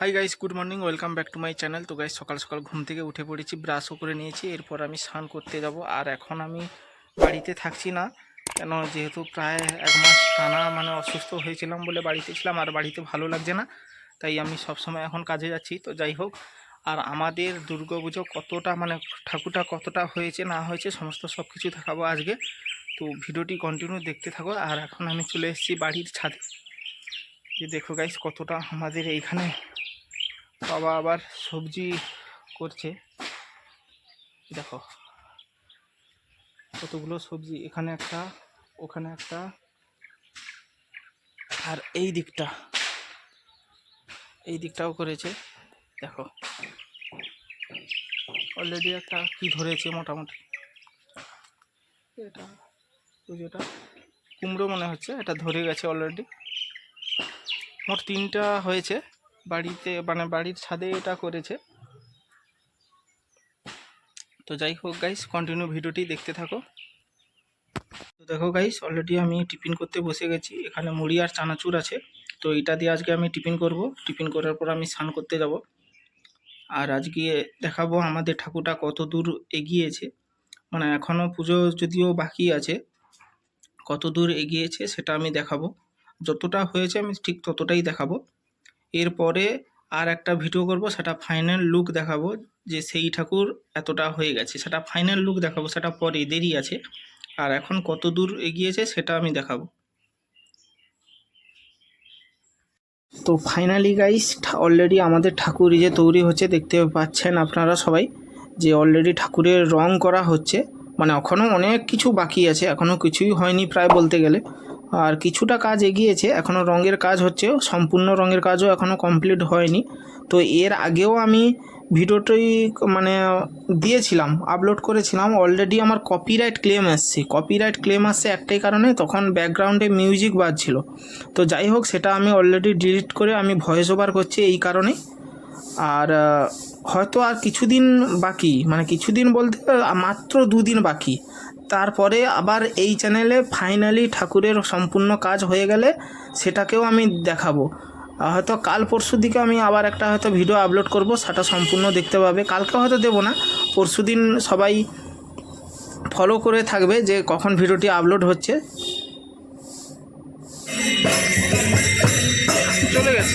Hi guys good morning welcome back to my channel তো guys সকাল সকাল ঘুম থেকে উঠে পড়েছি ব্রাশও করে নিয়েছি, এরপর আমি স্নান করতে যাব। আর এখন আমি বাড়িতে থাকছি না, কেন যেহেতু প্রায় এক মাস টানা মানে অসুস্থ হয়েছিলাম বলে বাড়িতে ছিলাম, আর বাড়িতে ভালো লাগছে না, তাই আমি সব সময় এখন কাজে যাচ্ছি। তো যাই হোক, আর আমাদের দুর্গাপুজো কতটা মানে ঠাকুরটা কতটা হয়েছে, না হয়েছে, সমস্ত সব কিছু দেখাবো আজকে। তো ভিডিওটি কন্টিনিউ দেখতে থাকো, আর এখন আমি চলে এসেছি বাড়ির ছাদে। যে দেখো গাইস কতটা আমাদের এইখানে বাবা আবার সবজি করছে। দেখো। কতগুলো সবজি এখানে একটা ওখানে একটা। আর এই দিকটা এই দিকটাও করেছে। দেখো। অলরেডি একটা কি ধরেছে মোটামুটি? এটা পুজোটা। কুমড়ো মনে হচ্ছে এটা ধরে গেছে অলরেডি মোট তিনটা হয়েছে। বাড়িতে মানে বাড়ির ছাদে এটা করেছে। তো যাই হোক গাইস কন্টিনিউ ভিডিওটি দেখতে থাকো। তো দেখো গাইস অলরেডি আমি টিফিন করতে বসে গেছি। এখানে মুড়ি আর চানাচুর আছে। তো এটা দিয়ে আজকে আমি টিফিন করব। টিফিন করার পর আমি স্নান করতে যাব। আর আজকে দেখাবো আমাদের ঠাকুরটা কত দূর এগিয়েছে। মানে এখনও পুজো যদিও বাকি আছে, কত দূর এগিয়েছে সেটা আমি দেখাবো। যতটা হয়েছে আমি ঠিক ততটাই দেখাবো। এরপরে আর একটা ভিডিও করব, সেটা ফাইনাল লুক দেখাবো, যে সেই ঠাকুর এতটা হয়ে গেছে। সেটা ফাইনাল লুক দেখাবো, সেটা পরে, দেরি আছে। আর এখন কত দূর এগিয়েছে, সেটা আমি দেখাবো। তো ফাইনালি গাইস অলরেডি আমাদের ঠাকুর যে তৈরি হচ্ছে, দেখতে পাচ্ছেন আপনারা সবাই, যে অলরেডি ঠাকুরের রং করা হচ্ছে। মানে এখনও অনেক কিছু বাকি আছে এখনও কিছুই হয়নি প্রায় বলতে গেলে। আর কিছুটা কাজ এগিয়েছে এখনও রঙের কাজ হচ্ছে, সম্পূর্ণ রঙের কাজও এখনও কমপ্লিট হয়নি। তো এর আগেও আমি ভিডিওটি মানে দিয়েছিলাম আপলোড করেছিলাম অলরেডি আমার কপিরাইট ক্লেম আসছে। কপিরাইট ক্লেম আসছে একটাই কারণে তখন ব্যাকগ্রাউন্ডে মিউজিক বাজছিল। তো যাই হোক, সেটা আমি অলরেডি ডিলিট করে আমি ভয়েস ওভার করছি এই কারণেই আর হয়তো আর কিছুদিন বাকি মানে কিছুদিন বলতে মাত্র দুদিন বাকি। তারপরে আবার এই চ্যানেলে ফাইনালি ঠাকুরের সম্পূর্ণ কাজ হয়ে গেলে সেটাকেও আমি দেখাবো। হয়তো কাল পরশুর দিকে আমি আবার একটা হয়তো ভিডিও আপলোড করব সেটা সম্পূর্ণ দেখতে পাবে। কালকে হয়তো দেবো না পরশুদিন সবাই ফলো করে থাকবে যে কখন ভিডিওটি আপলোড হচ্ছে। চলে গেছে।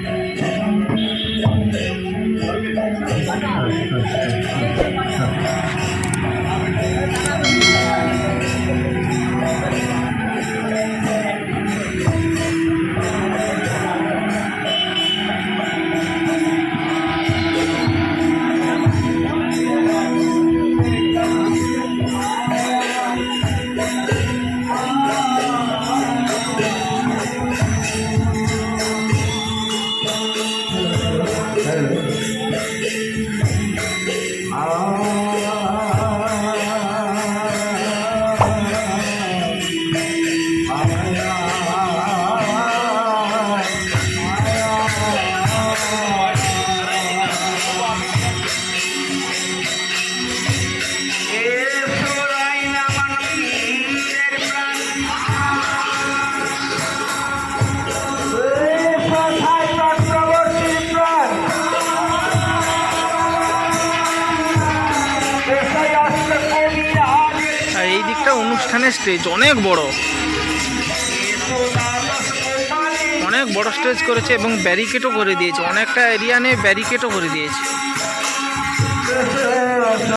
আর এই দিকটা অনুষ্ঠানের স্টেজ অনেক বড়। অনেক বড় স্টেজ করেছে এবং ব্যারিকেডও করে দিয়েছে। অনেকটা এরিয়া নিয়ে ব্যারিকেডও করে দিয়েছে।